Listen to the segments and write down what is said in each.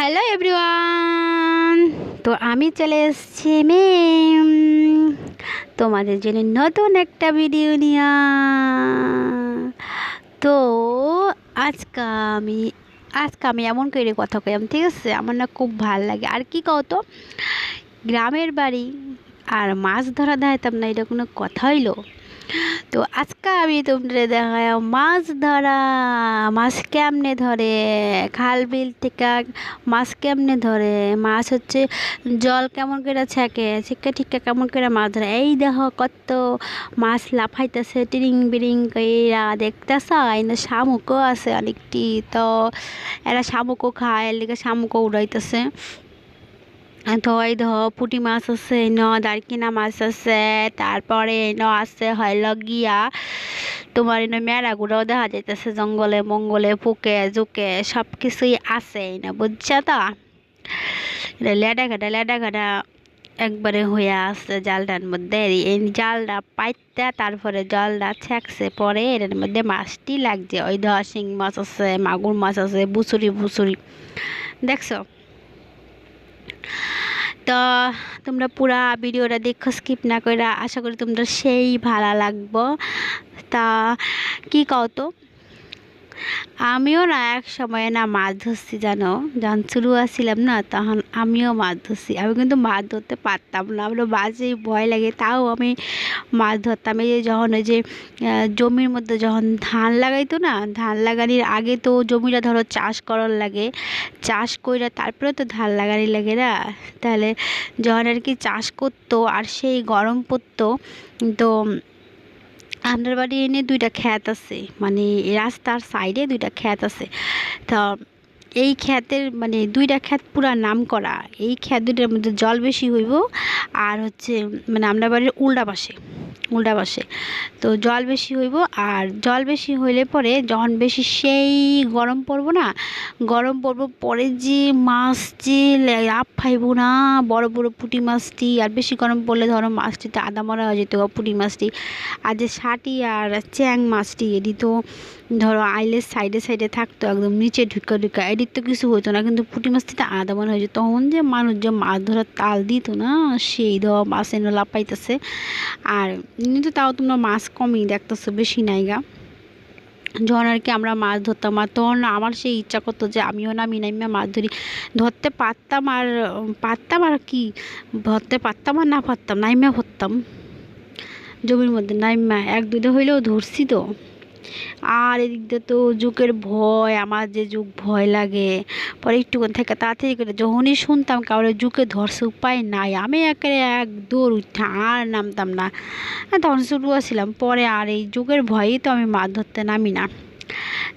Hello everyone. তো আমি চলে এসেছি মেম তোমাদের জন্য নতুন একটা ভিডিও নিয়ে। তো আজকে আমি আজকে আমি এমন করে কথা কইলাম, ঠিক আছে? আমার না খুব ভালো লাগে। আর কি কও তো, গ্রামের বাড়ি আর মাছ ধরা দেখাইতাম না, এটা কোনো কথা হইল? তো আজকে আমি তোমরা দেখায় মাছ ধরা। মাছ কেমনে ধরে? খাল বিল থেকে মাছ কেমনে ধরে? মাছ হচ্ছে জল কেমন করে ছেঁকে? ছিকা ঠিকা কেমন করে মাছ ধরে? এই দেখো কত মাছ লাফাইতেছে, টিরিং বিরিং কইরা দেখতেছ? এনে শামুকও আছে অনেকটি। তো এরা শামুকও খায়, এর লিগে শামুকও উড়াইতেছে। এই ধ পুঁটি মাছ আছে ন, দারকিনা মাছ আছে, তারপরে ন আছে হইল গিয়া তোমার এনে মেরাগুলোও দেখা যাইতেছে, জঙ্গলে, মঙ্গলে পুকে জুকে সব কিছুই আছে না, বুঝছা তো? লেডা ঘাটা লেডা ঘাটা একবারে হয়ে আসছে জালটার মধ্যে। এই জালটা পাইতে তারপরে জলটা ছেঁকছে পরে এর মধ্যে মাছটি লাগছে। ওই ধর শিং মাছ আছে, মাগুর মাছ আছে, বুসুরি বুসুরি। দেখছ? তো তোমরা পুরা ভিডিওটা দেখো স্কিপ না করে, আশা করি তোমরা সেই ভালো লাগবো। তা কি কও তো? আমিও না এক সময় না মাছ ধরছি জানো, যখন শুরু আসছিলাম না, তখন আমিও মাছ ধরছি আমি কিন্তু মাছ ধরতে পারতাম না, আমরা মাঝেই ভয় লাগে। তাও আমি মাছ ধরতাম এই যে যখন ওই যে জমির মধ্যে যখন ধান লাগাইতো না, ধান লাগানির আগে তো জমিটা ধরো চাষ করার লাগে। চাষ কইরা তারপরে তো ধান লাগানি লাগে না। তাহলে যখন আর কি চাষ করতো আর সেই গরম পড়তো, তো আন্ডার বাড়ি এনে দুইটা খ্যাত আছে। মানে রাস্তার সাইডে দুইটা খ্যাত আছে। তো এই খ্যাতের মানে দুইটা খ্যাত পুরা নাম করা এই খ্যাত দুইটার মধ্যে জল বেশি হইব আর হচ্ছে মানে আমরা বাড়ির উল্টা পাশে উল্টা পাশে। তো জল বেশি হইব আর জল বেশি হইলে পরে যখন বেশি সেই গরম পড়ব না, গরম পড়ব পরে যে মাছ যে আপ ফাইব না, বড় বড় পুঁটি মাছটি, আর বেশি গরম পড়লে ধরো মাছটিতে আদা মরা হয়ে যেত, পুঁটি মাছটি, আর যে ষাটি আর চ্যাং মাছটি, এটি তো ধরো আইলের সাইডে সাইডে থাকতো, একদম নিচে ঢুকা ঢুকা, এদিক তো কিছু হতো না, কিন্তু পুঁটি মাছটিতে আদা মনে হয়ে যেত তখন যে মানুষ যে মাছ ধরার তাল দিত না, সেই ধর মাছ এনে লাপাইতেছে আর কিন্তু তাও তোমরা মাছ কমই দেখতেছো, বেশি নাইগা। যখন আর কি আমরা মাছ ধরতাম, আর তখন আমার সেই ইচ্ছা করতো যে আমিও না মিনাইমা মাছ ধরি। ধরতে পারতাম আর পারতাম আর কি, ধরতে পারতাম আর না পারতাম নাইমা ধরতাম জমির মধ্যে নাইমা এক দুটো হইলেও ধরছি তো। আর এদিক দিয়ে তো যুগের ভয়, আমার যে যুগ ভয় লাগে। পরে একটুখানি থেকে তাড়াতাড়ি করে যখনই শুনতাম কাউরে যুগে ধরছে, উপায় নাই। আমি একেবারে এক দৌড় উঠে আর নামতাম না। তখন শুরু আসছিলাম পরে আর এই যুগের ভয়েই তো আমি মাছ ধরতে নামি না।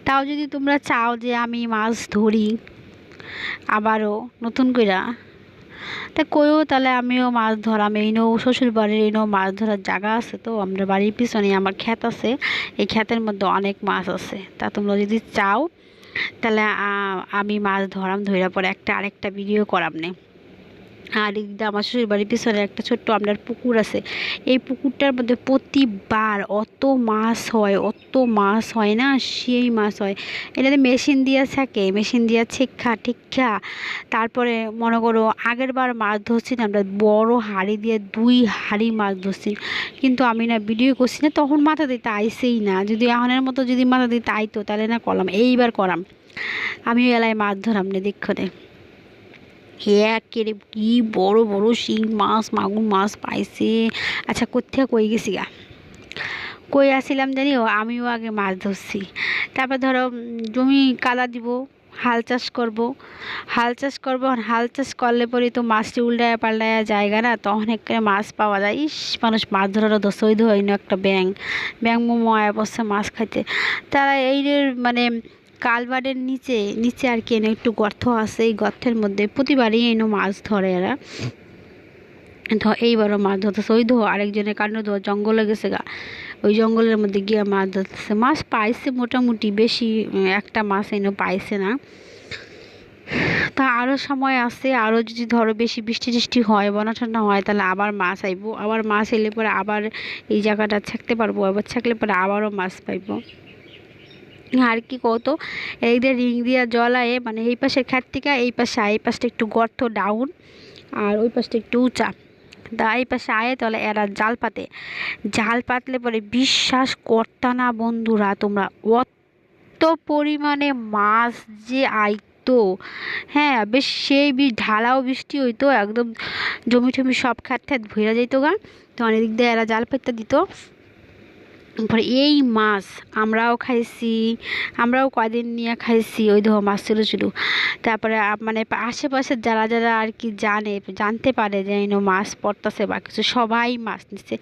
তাও যদি তোমরা চাও যে আমি মাছ ধরি, আবারও নতুন কইরা তা কইও তাহলে আমিও মাছ ধরাম। এই নো শ্বশুর বাড়ির এই নো মাছ ধরার জায়গা আছে তো, আমরা বাড়ির পিছনে আমার ক্ষেত আছে, এই ক্ষেতের মধ্যে অনেক মাছ আছে। তা তোমরা যদি চাও, তাহলে আমি মাছ ধরাম ধরার পরে একটা আরেকটা ভিডিও করাম নেই আর এদিকে আমার শ্বশুর বাড়ির পিছনে একটা ছোট্ট আপনার পুকুর আছে, এই পুকুরটার মধ্যে প্রতিবার অত মাছ হয়, অত মাছ হয় না, সেই মাছ হয়। এটাতে মেশিন দিয়ে থাকে মেশিন দিয়ে ছেক্ষা ঠিক্ষা তারপরে মনে করো আগের বার মাছ ধরছি না, আমরা বড় হাড়ি দিয়ে দুই হাড়ি মাছ ধরছি। কিন্তু আমি না ভিডিও করছি না, তখন মাথা দিতে আইসেই না। যদি এখনের মতো যদি মাথা দিতে আইতো তাহলে না করলাম, এইবার করাম। আমিও এলায় মাছ ধরাম না দেখক্ষণে একেরে কি বড় বড় শিং মাছ, মাগুর মাছ পাইছে। আচ্ছা কোথেকে কই গেছি গা? কই আসছিলাম জানি ও, আমিও আগে মাছ ধরছি। তারপর ধরো জমি কাদা দিব, হাল চাষ করব। হাল চাষ করব হাল চাষ করলে পরে তো মাছটি উল্টায় পাল্টায় জায়গা না তখন একটা মাছ পাওয়া যায়। ইস, মানুষ মাছ ধরারও দশই ধরে একটা ব্যাং ব্যাং মোমো বসে মাছ খাইতে। তারা এই মানে কালবারের নিচে নিচে আর কি একটু গর্ত আছে, এই গর্তের মধ্যে প্রতিবারই এনো মাছ ধরে এরা। ধ, এইবারও মাছ ধরতেছে। ওই ধো, আরেকজনের কাণ্ড ধো, জঙ্গলে গেছে গা। ওই জঙ্গলের মধ্যে গিয়ে মাছ ধরতেছে। মাছ পাইছে মোটামুটি বেশি, একটা মাছ এনে পাইছে না। তা আরও সময় আছে, আরও যদি ধরো বেশি বৃষ্টি টিষ্টি হয় বনা ঠান্ডা হয়, তাহলে আবার মাছ আইবো। আবার মাছ এলে পরে আবার এই জায়গাটা ছাকতে পারব, আবার ছাকলে পরে আবারও মাছ পাইবো। আর কি কত? এই দিয়ে রিং দিয়া জলায়ে মানে এই পাশের খ্যাত থেকে এই পাশে আয়, এই পাশটা একটু গর্ত ডাউন আর ওই পাশটা একটু উঁচা। তা এই পাশে আয়ে তাহলে এরা জাল পাতে। জাল পাতলে পরে বিশ্বাস করতা না বন্ধুরা তোমরা। অত পরিমাণে মাছ যে আইতো হ্যাঁ বেশ সেই ঢালাও বৃষ্টি হইতো একদম জমি টমি সব খ্যাত খ্যাত ভইরা যাইতো গা। তো অনেক দিক দিয়ে এরা জাল পাততে দিত। পরে এই মাছ আমরাও খাইছি, আমরাও কদিন নিয়ে খাইছি, ওই ধর মাছ ছিল ছিল তারপরে মানে আশেপাশে যারা যারা আর কি জানে, জানতে পারে যে এই মাছ পড়তেছে বা কিছু, সবাই মাছ নিচ্ছে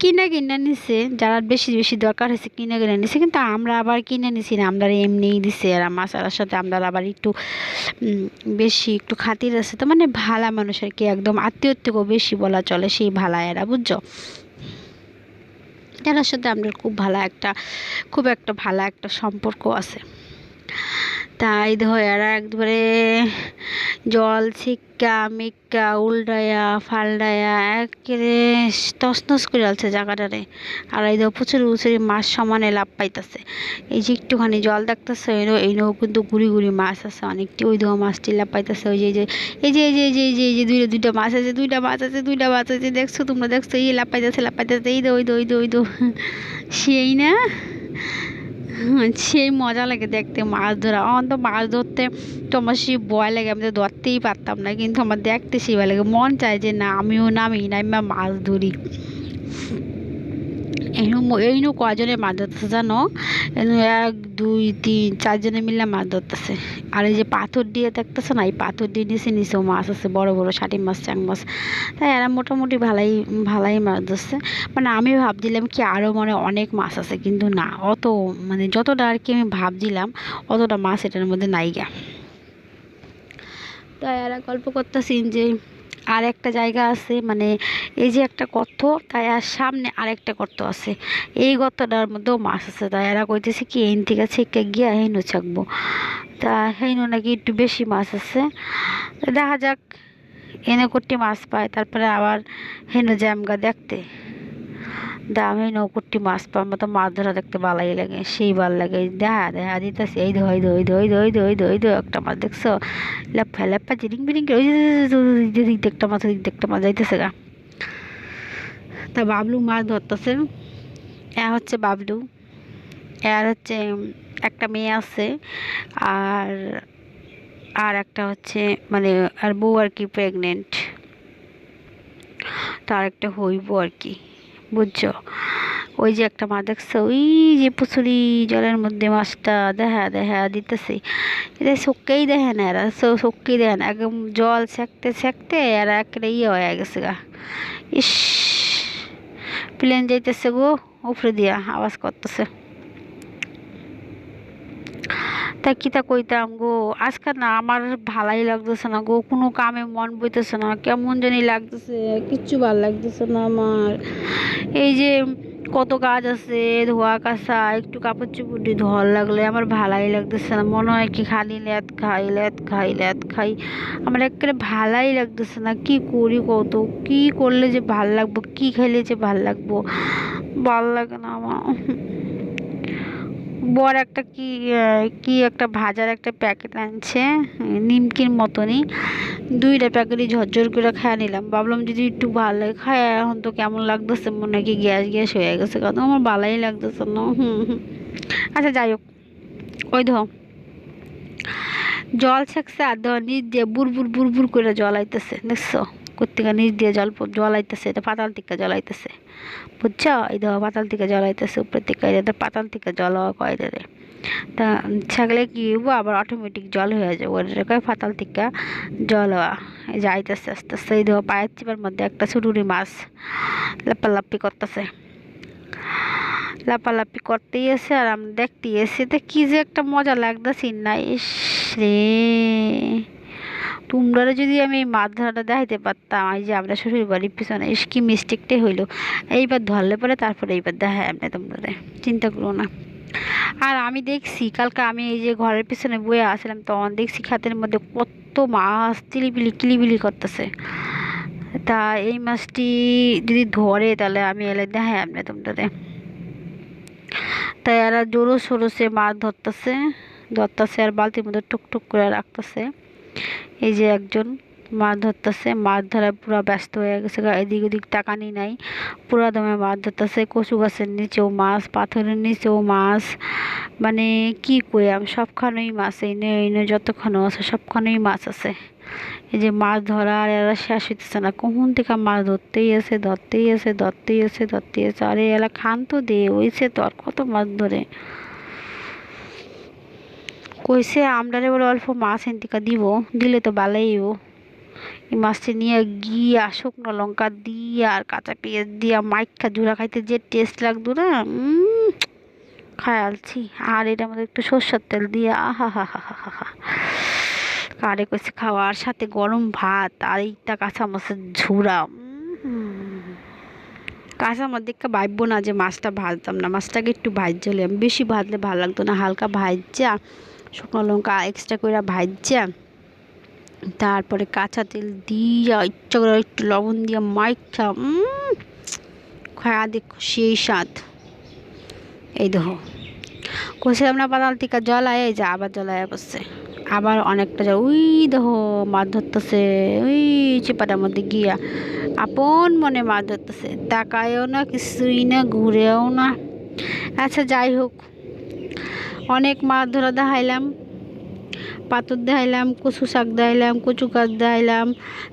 কিনে কিনে নিছে, যারা বেশি বেশি দরকার হয়েছে কিনে কিনে নিছে, কিন্তু আমরা আবার কিনে নিছি না আমরা এমনিই দিছে আর সাথে আমরা আবার একটু বেশি একটু খাতির আছে। তো মানে ভালা মানুষ আর কি, একদম আত্মীয়র বেশি বলা চলে সেই ভালা এরা, বুঝছ? এনার সাথে আমাদের খুব ভালো একটা খুব একটা ভালো একটা সম্পর্ক আছে। তাই ধর এরা একবারে জল ছিক্কা মিক্কা, উল্টায়া ফালডায়া একেবারে তসনস করে আলছে জায়গাটারে। আর এই ধর প্রচুর উচুরি মাছ সমানে লাভ পাইতেছে। এই যে একটুখানি জল দেখতেছে, এই এই নৌ কিন্তু গুড়ি গুড়ি মাছ আছে অনেকটি। ওই ধর মাছটি লাভ পাইতেছে, ওই যে, এই যে এই যে এই যে এই যে এই যে এই যে, দুইটা দুইটা মাছ আছে, দুইটা মাছ আছে, দুইটা মাছ আছে, দেখছ তোমরা, দেখছ, এই লাভ পাইতেছে লাভ পাইতেছে, এই দো ওই দো ওই দো ওই দো সেই না? সেই মজা লাগে দেখতে মাছ ধরা। আমার তো মাছ ধরতে তো আমার সেই ভয় লাগে, আমি তো ধরতেই পারতাম না, কিন্তু আমার দেখতে সেই ভয় লাগে। মন চায় যে না, আমিও নামি নামি মাছ ধরি। এইরকম কজনে মাছ ধরতেছে জানো? এক, দুই, তিন, চারজনে মিলে মাছ ধরতেছে আর এই যে পাথর দিয়ে দেখতেছে না, এই পাথর দিয়ে নিচে নিচেও মাছ আছে, বড় বড় ষাটি মাছ, চ্যাং মাছ। তাই এরা মোটামুটি ভালাই ভালাই মাছ ধরছে মানে আমি ভাবছিলাম কি আরও মানে অনেক মাছ আছে, কিন্তু না, অত মানে যতটা আর কি আমি ভাবছিলাম, অতটা মাছ এটার মধ্যে নাই গা। তাই এরা গল্প করতেছি যে আর একটা জায়গা আছে মানে এই যে একটা গর্ত, তাই আর সামনে আরেকটা গর্ত আছে। এই গর্তটার মধ্যেও মাছ আছে, তাই এরা কইতেছে কি এন থেকে ছেঁকে গিয়া হেনু ছাকবো। তা হেনু নাকি একটু বেশি মাছ আছে। দেখা যাক, এনে করতে মাছ পায়, তারপরে আবার হেনু জ্যামগা দেখতে। দাম এই নৌকুট্টি মাছ পাওয়ার মতো মাছ ধরা দেখতে ভালোই লাগে সেই ভালো লাগে। দেখা দেখা দিতেছে, এই ধই ধই ধই ধই ধই ধই ধই একটা মাছ দেখছ? লেপা লেপা জিরিং বিরিং ওই দিক একটা মাছ, ওই দিক একটা মাছ যাইতেছে গা। তা বাবলু মাছ ধরতেছে। এ হচ্ছে বাবলু। এর হচ্ছে একটা মেয়ে আছে। আর আর একটা হচ্ছে মানে আর বউ আর কি প্রেগনেন্ট তার একটা হইব আর কি। বুঝছ? ওই যে একটা মা দেখছে, ওই যে পুচুরি জলের মধ্যে মাছটা দেখা দেখা দিতেছে। এটা শোককেই দেখে না, এরা শোককেই দেখে না। একদম জল সেঁকতে সেঁকতে এরা একটা ইয়ে হয়ে গেছে গা। ইস, প্লেন যাইতেছে গো, উপরে দিয়া আওয়াজ করতেছে। তা কিতা কইতাম গো? আজকাল না আমার ভালাই লাগতেছে না গো, কোনো কামে মন বইতেছে না, কেমন জানি লাগতেছে, কিচ্ছু ভালো লাগতেছে না আমার। এই যে কত কাজ আছে, ধোয়া কাচা, একটু কাপড় চোপড় ধোয়ার লাগলে আমার ভালাই লাগতেছে না, মনে হয় কি খালি ল্যাদ খাই ল্যাদ খাই ল্যাদ খাই। আমার একেবারে ভালাই লাগতেছে না, কি করি কত, কি করলে যে ভালো লাগবো, কি খাইলে যে ভালো লাগবো, ভালো লাগে না আমার। বর একটা কি কি একটা ভাজার একটা প্যাকেট আনছে নিমকির মতনই। দুইটা প্যাকেটই ঝরঝর করে খায় নিলাম। ভাবলাম যদি একটু ভালো খায়, এখন তো কেমন লাগতেছে, মনে হয় কি গ্যাস গ্যাস হয়ে গেছে। কারণ আমার ভালোই লাগতেছে না। হুম হুম। আচ্ছা যাই হোক। ওই ধর। জল ছেঁকছে আর ধর নিচ দিয়ে বুরবুর বুরবুর করে জল আইতেছে, দেখছ? কোথেকে নিচ দিয়ে জল জল আইতেছে এটা পাতাল থেকে জল আইতেছে বুঝছ? এই দেখো পাতাল থেকে জল আইতেছে উপরের থেকে এটা পাতাল থেকে জল হওয়া কয় রে তা ছাগলে কি হইব? আবার অটোমেটিক জল হয়ে যাবে। ওটা কয় পাতাল থেকে জল হওয়া। এই যে আইতেছে আস্তে আস্তে এই দেখো পায়ের চিপার মধ্যে একটা ছুটুরি মাছ লাপালাপি করতেছে। লাপালাপি করতেই এসে আর আমি দেখতেই এসে তো কি যে একটা মজা লাগতেছি না ইস রে। তোমরা যদি আমি এই মাছ ধরাটা দেখাইতে পারতাম, এই যে আমরা শ্বশুর বাড়ির পিছনে, ইস কি মিস্টেকটাই হইল। এইবার ধরলে পরে তারপরে এইবার দেখায় আপনি তোমরা চিন্তা করো না। আর আমি দেখছি, কালকে আমি এই যে ঘরের পিছনে বয়ে আসলাম, তখন দেখছি খাতের মধ্যে কত মাছ চিলিবিলি কিলিবিলি করতেছে। তা এই মাছটি যদি ধরে, তাহলে আমি এলে দেখাই আপনি তোমরা তাই এরা জোরো সোরো সে মাছ ধরতেছে ধরতেছে আর বালতির মধ্যে টুকটুক করে রাখতেছে। এই যে একজন মাছ ধরতেছে, মাছ ধরায় পুরা ব্যস্ত হয়ে গেছে এদিক ওদিক টাকানি নাই পুরা দমে মাছ ধরতেছে, কচু গাছের নিচেও মাছ, পাথরের নিচেও মাছ। মানে কি কইয়াম সবখানেই মাছ, এই নে এই নে যতক্ষণও আছে সবখানেই মাছ আছে। এই যে মাছ ধরা, আর এরা শেষ হইতেছে না। কখন থেকে মাছ ধরতেই আছে ধরতেই আছে ধরতেই আছে ধরতেই আছে। আরে এরা খান তো দে ওইছে তো আর কত মাছ ধরে। কইছে আমরারে বলে অল্প মাছ এনতিকা দিব দিলে তো ভালোইব এই মাছটি নিয়ে গিয়া শুকনো লঙ্কা দিয়া আর কাঁচা পেঁয়াজ দিয়া মাইখা জুড়া খাইতে যে টেস্ট লাগতো না খায়ালছি আর এটার মধ্যে একটু সর্ষের তেল দিয়ে আহা হা হা হা হা হা কারে কইছে খাওয়ার সাথে গরম ভাত আর এইটা কাঁচা মাছের উম, কাঁচা মাছ দেখে ভাববো না যে মাছটা ভাজতাম না মাছটাকে একটু ভাজলে বেশি ভাজলে ভালো লাগতো না হালকা ভাজা। শুকনো লঙ্কা এক্সট্রা করে ভাজা তারপরে কাঁচা তেল দিয়া ইচ্ছা করে একটু লবণ দিয়া উম, খায়া দেখো সেই স্বাদ। এই দেখো কষিলাম না পাতাল টিকা জল আয় যে আবার জল আয় বসছে। আবার অনেকটা জল উই দেখো মাছ ধরতেছে ওই চিপাটার মধ্যে গিয়া আপন মনে মাছ ধরতেছে। তাকায়ও না কিছুই না ঘুরেও না। আচ্ছা যাই হোক। অনেক মাছ ধরা দেখাইলাম, পাথর দেখাইলাম, কচু শাক দেখাইলাম, কচু গাছ দেখাইলাম,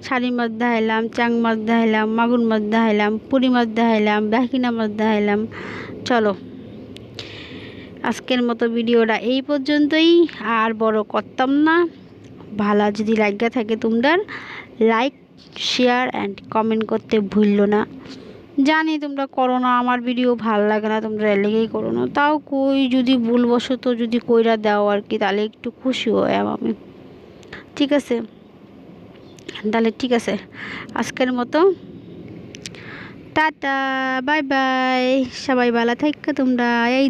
শাড়ি মাছ দেখাইলাম চাং মাছ দেখাইলাম, মাগুর মাছ দেখাইলাম পুরি মাছ দেখাইলাম দাহিনা মাছ দেখাইলাম। চলো, আজকের মতো ভিডিওটা এই পর্যন্তই, আর বড় করতাম না। ভালো যদি লাগা থাকে তোমরা লাইক শেয়ার অ্যান্ড কমেন্ট করতে ভুললো না। জানি তোমরা করো না, আমার ভিডিও ভালো লাগে না, তোমরা এর লেগেই করো না। তাও কই, যদি ভুলবশত যদি কইরা দাও আর কি তাহলে একটু খুশি হয় আমি। ঠিক আছে? তাহলে ঠিক আছে। আজকের মতো। Tata, bye bye. সবাই ভালো থাকো তোমরা। এই